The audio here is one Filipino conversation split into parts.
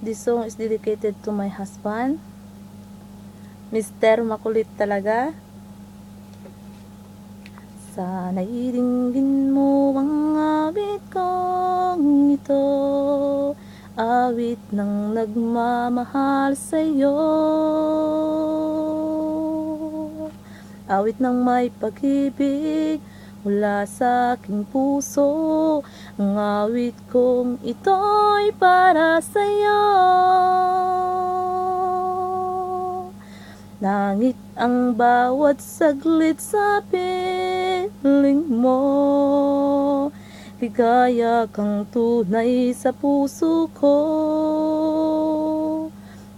This song is dedicated to my husband. Mr. Makulit talaga. Sana'y dinggin mo ang awit kong ito Awit ng nagmamahal sa'yo Awit ng may pag-ibig mula sa aking puso. Ang awit kong ito'y para sa'yo. Nangit ang bawat saglit sa piling mo. Ligaya kang tunay sa puso ko.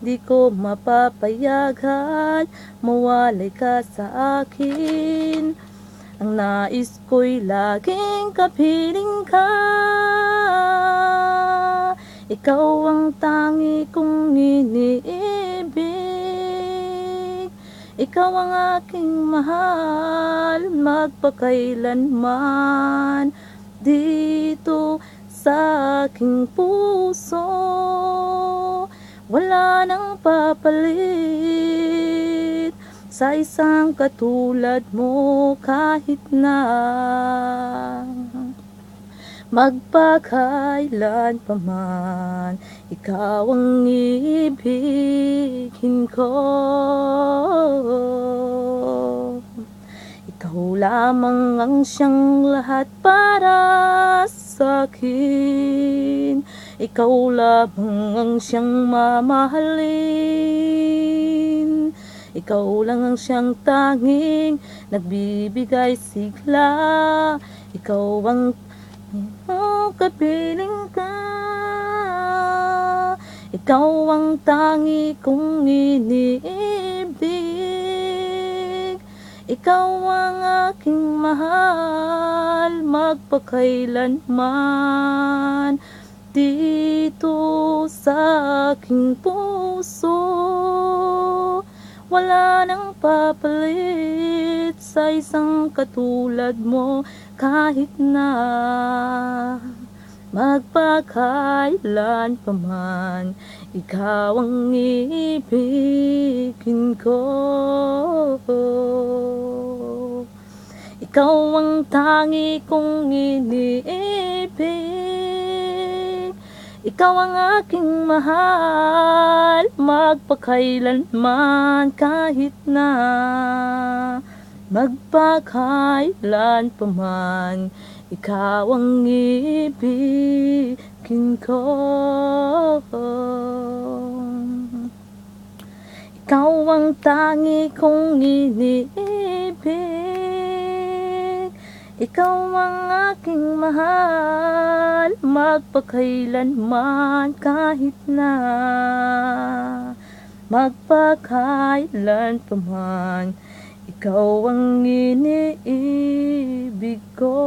Di ko mapapayagan Mawalay ka sa akin Ang nais ko'y laging kapiling ka. Ikaw ang tangi kong iniibig. Ikaw ang aking mahal magpakailanman. Dito sa aking puso wala nang papalit sa isang katulad mo kahit na magpakailan pa man ikaw ang ibigin ko. Ikaw lamang ang siyang lahat para sa akin. Ikaw lamang ang siyang mamahalin ikaw lang ang siyang tanging nagbibigay sigla. Ikaw ang kapiling ka. Ikaw ang tangi kong iniibig Ikaw ang aking mahal Magpakailanman. Dito sa aking puso Wala nang papalit sa isang katulad mo. Kahit na magpakailan pa man ikaw ang ibigin ko. Ikaw ang tangi kong iniibig ikaw ang aking mahal magpakailanman kahit na magpakailan pa man. Ikaw ang ibigin ko. Ikaw ang tangi kong iniibig ikaw ang aking mahal magpakailanman kahit na magpakailan pa man. Ikaw ang iniibig ko